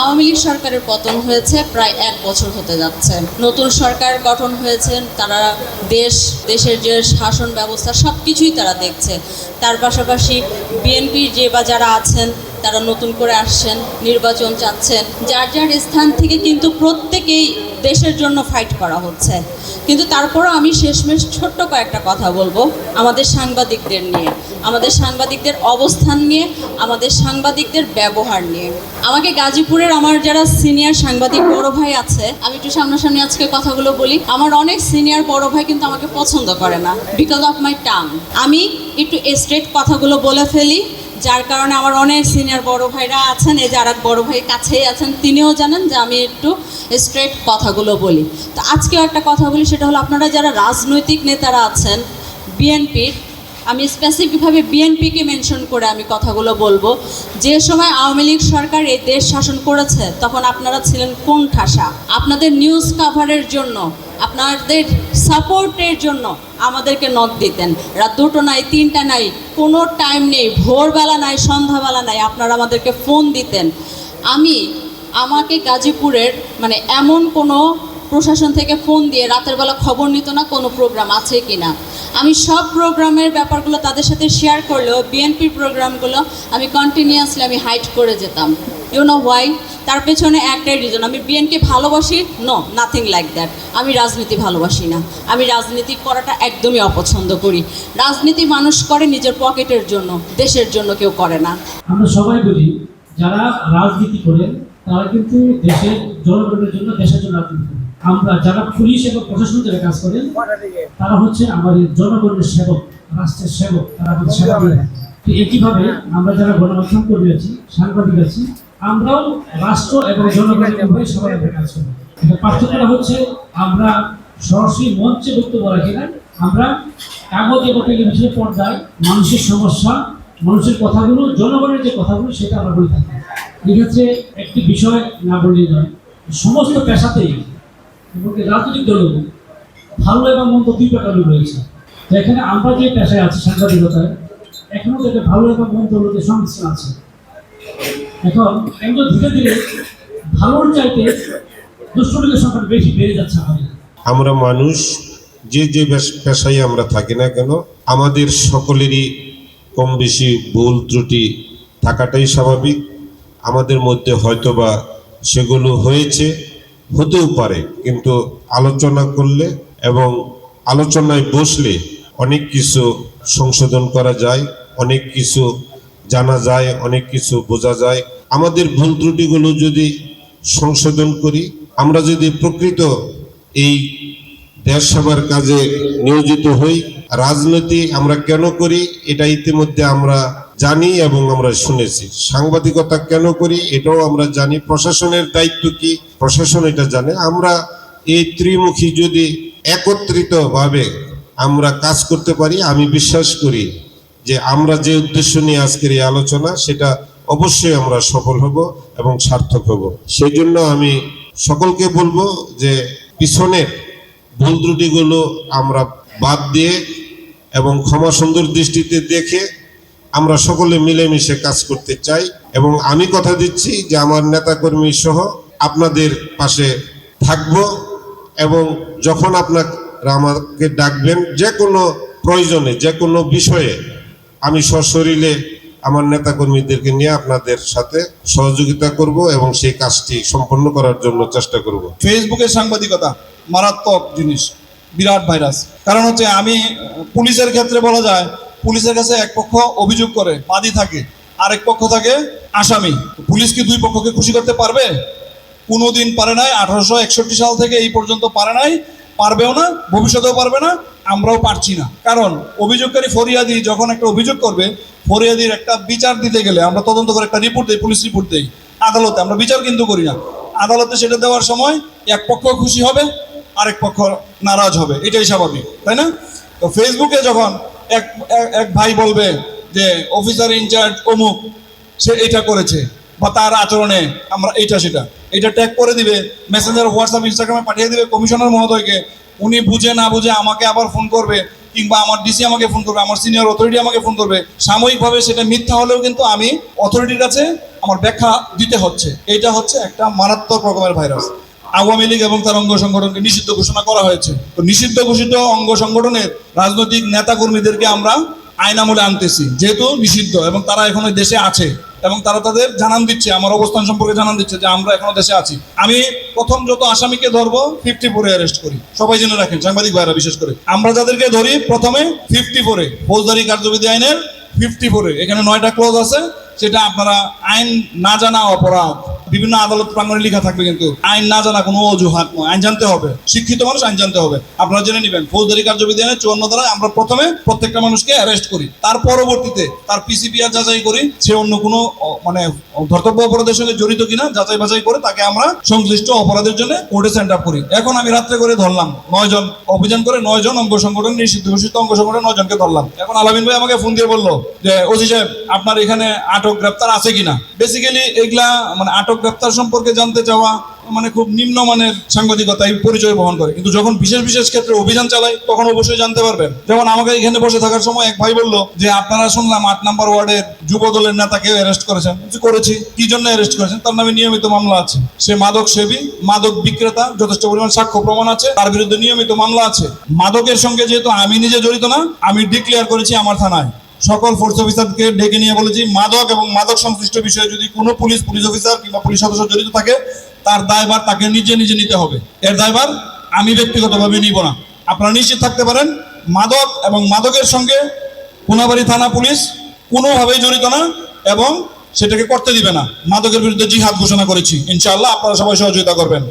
আওয়ামী লীগ সরকারের পতন হয়েছে, প্রায় এক বছর হতে যাচ্ছে। নতুন সরকার গঠন হয়েছে, তারা দেশ, দেশের যে শাসন ব্যবস্থা সব কিছুই তারা দেখছে। তার পাশাপাশি বিএনপি যে বা যারা আছেন তারা নতুন করে আসছেন, নির্বাচন চাচ্ছেন। যার যার স্থান থেকে কিন্তু প্রত্যেকেই দেশের জন্য ফাইট করা হচ্ছে। কিন্তু তারপরও আমি শেষমেশ ছোট্ট কয়েকটা কথা বলব আমাদের সাংবাদিকদের নিয়ে। আমাদের সাংবাদিকদের অবস্থান নিয়ে, আমাদের সাংবাদিকদের ব্যবহার নিয়ে। আমাকে গাজীপুরের আমার যারা সিনিয়র সাংবাদিক বড় ভাই আছে, আমি একটু সামনাসামনি আজকে কথাগুলো বলি। আমার অনেক সিনিয়র বড় ভাই কিন্তু আমাকে পছন্দ করে না বিকজ অফ মাই টাং আমি একটু স্ট্রেট কথাগুলো বলে ফেলি যার কারণে আমার অনেক সিনিয়র বড় ভাইরা আছেন, এই যারা বড় ভাই কাছেই আছেন, তিনিও জানেন যে আমি একটু স্ট্রেট কথাগুলো বলি। তো আজকেও একটা কথা বলি, সেটা হলো আপনারা যারা রাজনৈতিক নেতারা আছেন বিএনপির আমি স্পেসিফিকভাবে বিএনপিকে মেনশন করে আমি কথাগুলো বলব। যে সময় আওয়ামী লীগ সরকার এই দেশ শাসন করেছে, তখন আপনারা ছিলেন কোন ঠাসা আপনাদের নিউজ কাভারের জন্য আপনাদের সাপোর্টের জন্য আমাদেরকে নক দিতেন। রাত দুটো নাই, তিনটা নাই, কোনো টাইম নেই, ভোরবেলা নাই, সন্ধ্যাবেলা নাই, আপনারা আমাদেরকে ফোন দিতেন। আমি আমাকে গাজীপুরের মানে এমন কোনো প্রশাসন থেকে ফোন দিয়ে রাতের বেলা খবর নিত না কোনো প্রোগ্রাম আছে কি না আমি সব প্রোগ্রামের ব্যাপারগুলো তাদের সাথে শেয়ার করলেও বিএনপির প্রোগ্রামগুলো আমি কন্টিনিউয়াসলি আমি হাইট করে যেতাম। ইউ নো হোয়াই তার পেছনে একটাই রিজন আমি বিএনকে ভালোবাসি? নো নাথিং লাইক দ্যাট আমি রাজনীতি ভালোবাসি না। আমি রাজনীতি করাটা একদমই অপছন্দ করি। রাজনীতি মানুষ করে নিজের পকেটের জন্য, দেশের জন্য কেউ করে না। আমরা সবাই বলি, যারা রাজনীতি করেন তারা কিন্তু দেশের জনগণের জন্য, দেশের জন্য রাজনীতি করেন আমরা যারা পুলিশ এবং প্রশাসন যারা কাজ করেন, তারা হচ্ছে আমাদের জনগণের সেবক, রাষ্ট্রের সেবক, তারা সেবা। তো একইভাবে আমরা যারা গণমাধ্যম কর্মী আছি, সাংবাদিক আছি আমরাও রাষ্ট্র এবং জনগণের উভয় সবার কাজ করি পার্থক্যটা হচ্ছে আমরা সরাসরি মঞ্চে বক্তব্য রাখি না। আমরা কাগজ এবং টেলিভিশনের পর্দায় মানুষের সমস্যা মানুষের কথাগুলো জনগণের যে কথাগুলো সেটা আমরা বলে থাকি। এক্ষেত্রে একটি বিষয় না বললেই নয় সমস্ত পেশাতেই রাজনৈতিক দলগুলো ভালো এবং মন্দ দুই প্রকারের রয়েছে। তো এখানে আমরা যে পেশায় আছি সাংবাদিকতায় এখনও থেকে ভালো এবং মন্দ লোকের সংমিশ্রণ আছে। এখন ধীরে ধীরে ভালোর চাইতে দুষ্ট লোকের সংখ্যা বেশি বেড়ে যাচ্ছে আমাদের। আমরা মানুষ, যে যে পেশায় আমরা থাকি না কেন, আমাদের সকলেরই কম বেশি ভুল ত্রুটি থাকাটাই স্বাভাবিক। আমাদের মধ্যে হয়তোবা সেগুলো হয়েছে, হতেও পারে, কিন্তু আলোচনা করলে এবং আলোচনায় বসলে অনেক কিছু সংশোধন করা যায়, অনেক কিছু জানা যায়, অনেক কিছু বোঝা যায়। আমাদের ভুল ত্রুটিগুলো যদি সংশোধন করি, আমরা যদি প্রকৃত এই দেশ সেবার কাজে নিয়োজিত হই, রাজনীতি আমরা কেন করি, এটা ইতিমধ্যে আমরা জানি এবং আমরা শুনেছি। সাংবাদিকতা কেন করি, এটাও আমরা জানি। প্রশাসনের দায়িত্ব কি, প্রশাসন এটা জানে। আমরা এই ত্রিমুখী যদি একত্রিতভাবে আমরা কাজ করতে পারি, আমি বিশ্বাস করি যে আমরা যে উদ্দেশ্য নিয়ে আজকের এই আলোচনা, সেটা অবশ্যই আমরা সফল হব এবং সার্থক হব। সেই জন্য আমি সকলকে বলব যে পিছনের ভুল ত্রুটিগুলো আমরা বাদ দিয়ে এবং ক্ষমা সুন্দর দৃষ্টিতে দেখে আমরা সকলে মিলেমিশে কাজ করতে চাই এবং আমি কথা দিচ্ছি যে আমার নেতাকর্মী সহ আপনাদের পাশে থাকব এবং যখন আপনারা আমাকে ডাকবেন, যে কোনো প্রয়োজনে, যে কোনো বিষয়ে আমি সশরীরে আমার নেতাকর্মীদেরকে নিয়ে আপনাদের সাথে সহযোগিতা করব এবং সেই কাজটি সম্পন্ন করার জন্য চেষ্টা করব। ফেসবুকের সাংবাদিকতা মারাত্মক জিনিস, বিরাট ভাইরাস। কারণ হচ্ছে আমি পুলিশের ক্ষেত্রে বলা যায়, পুলিশের কাছে এক পক্ষ অভিযোগ করে, বাদী থাকে। আরেক পক্ষ থাকে আসামি। পুলিশ কি দুই পক্ষকে খুশি করতে পারবে? কোনোদিন পারে নাই, আঠারোশো একষট্টি সাল থেকে এই পর্যন্ত পারে নাই, পারবেও না, ভবিষ্যতেও পারবে না। আমরাও পারছি না। কারণ অভিযোগকারী ফরিয়াদি যখন একটা অভিযোগ করবে, ফরিয়াদির একটা বিচার দিতে গেলে আমরা তদন্ত করে একটা রিপোর্ট দিই, পুলিশ রিপোর্ট দিই আদালতে। আমরা বিচার কিন্তু করি না। আদালতে সেটা দেওয়ার সময় এক পক্ষ খুশি হবে, আরেক পক্ষ নারাজ হবে। এটাই স্বাভাবিক, তাই না? তো ফেসবুকে যখন এক, এক- ভাই বলবে যে, অফিসার ইনচার্জ অমুক, সে এটা করেছে বা তার আচরণে আমরা এইটা সেটা। এটা ট্যাগ করে দিবে মেসেঞ্জার হোয়াটসঅ্যাপ ইনস্টাগ্রামে পাঠিয়ে দিবে, কমিশনার মহোদয়কে উনি বুঝে না বুঝে আমাকে আবার ফোন করবে কিংবা আমার ডিসি আমাকে ফোন করবে, আমার সিনিয়র অথরিটি আমাকে ফোন করবে। সাময়িকভাবে সেটা মিথ্যা হলেও কিন্তু আমি অথরিটির কাছে আমার ব্যাখ্যা দিতে হচ্ছে। এটা হচ্ছে একটা মারাত্মক রকমের ভাইরাস আওয়ামী লীগ এবং তার অঙ্গ সংগঠনকে নিষিদ্ধ ঘোষণা করা হয়েছে। তো নিষিদ্ধ ঘোষিত অঙ্গ সংগঠনের রাজনৈতিক নেতা কর্মীদেরকে আমরা আইন আনতেছি, যেহেতু নিষিদ্ধ এবং তারা এখনও দেশে আছে। এবং তারা তাদের জানান দিচ্ছে, আমার অবস্থান সম্পর্কে জানান দিচ্ছে যে আমরা এখনও দেশে আছি। আমি প্রথম যত আসামিকে ধরবো ফিফটি ফোরে অ্যারেস্ট করি। সবাই জেনে রাখেন, সাংবাদিক ভাইরা বিশেষ করে। আমরা যাদেরকে ধরি, প্রথমে ফিফটি ফোরে ফৌজদারি কার্যবিধি আইনের ফিফটি ফোরে এখানে নয়টা ক্লোজ আছে, সেটা আপনারা আইন না জানা অপরাধ বিভিন্ন আদালত প্রাঙ্গণে লেখা থাকবে কিন্তু আইন না জানা কোনো অজুহাত নয়। আইন জানতে হবে। শিক্ষিত মানুষ আইন জানতে হবে। আপনারা জেনে নেবেন, ফৌজদারি কার্যবিধি আইনের চুয়ান্ন দ্বারা আমরা প্রথমে প্রত্যেকটা মানুষকে অ্যারেস্ট করি। তার পরবর্তীতে তার পিসিপিআর যাচাই করি সে অন্য কোনো মানে ধর্তব্য অপরাধের সঙ্গে জড়িত কিনা, যাচাই বাছাই করে তাকে আমরা সংশ্লিষ্ট অপরাধের জন্য কোর্টে সেন্ড আপ করি। এখন আমি রাত্রে করে ধরলাম, নয় জন অভিযান করে নয় জন অঙ্গ সংগঠন, নিষিদ্ধ ঘোষিত অঙ্গ সংগঠন নয় জনকে ধরলাম। এখন আলামিন ভাই আমাকে ফোন দিয়ে বলল যে, ওসি সাহেব, আপনার এখানে আটক গ্রেপ্তার আছে কিনা? বেসিক্যালি এগুলা মানে আটক গ্রেপ্তার সম্পর্কে জানতে চাওয়া মানে খুব নিম্নমানের সাংবাদিকতা এই পরিচয় বহন করে। কিন্তু যখন বিশেষ বিশেষ ক্ষেত্রে অভিযান চালাই তখন অবশ্যই জানতে পারবেন। যেমন আমাকে এখানে বসে থাকার সময় এক ভাই বলল যে, আপনারা শুনলাম আট নাম্বার ওয়ার্ডের যুব দলের নেতাকে অ্যারেস্ট করেছেন। করেছি। কি জন্য অ্যারেস্ট করেছেন? তার নামে নিয়মিত মামলা আছে। সে মাদক সেবী, মাদক বিক্রেতা, যথেষ্ট পরিমাণ সাক্ষ্য প্রমাণ আছে। তার বিরুদ্ধে নিয়মিত মামলা আছে। মাদকের সঙ্গে যেহেতু আমি নিজে জড়িত না, আমি ডিক্লেয়ার করেছি আমার থানায়। সকল ফোর্স অফিসারকে ডেকে নিয়ে বলেছি, মাদক এবং মাদক সংশ্লিষ্ট বিষয়ে যদি কোনো পুলিশ পুলিশ অফিসার কিংবা পুলিশ সদস্য জড়িত থাকে, তার দায়ভার তাকে নিজে নিজে নিতে হবে। এর দায়ভার আমি ব্যক্তিগতভাবে নিব না। আপনারা নিশ্চিত থাকতে পারেন, মাদক এবং মাদকের সঙ্গে কোনাবাড়ি থানা পুলিশ কোনোভাবেই জড়িত না এবং সেটাকে করতে দিবে না। মাদকের বিরুদ্ধে জিহাদ ঘোষণা করেছি। ইনশাআল্লাহ আপনারা সবাই সহযোগিতা করবেন।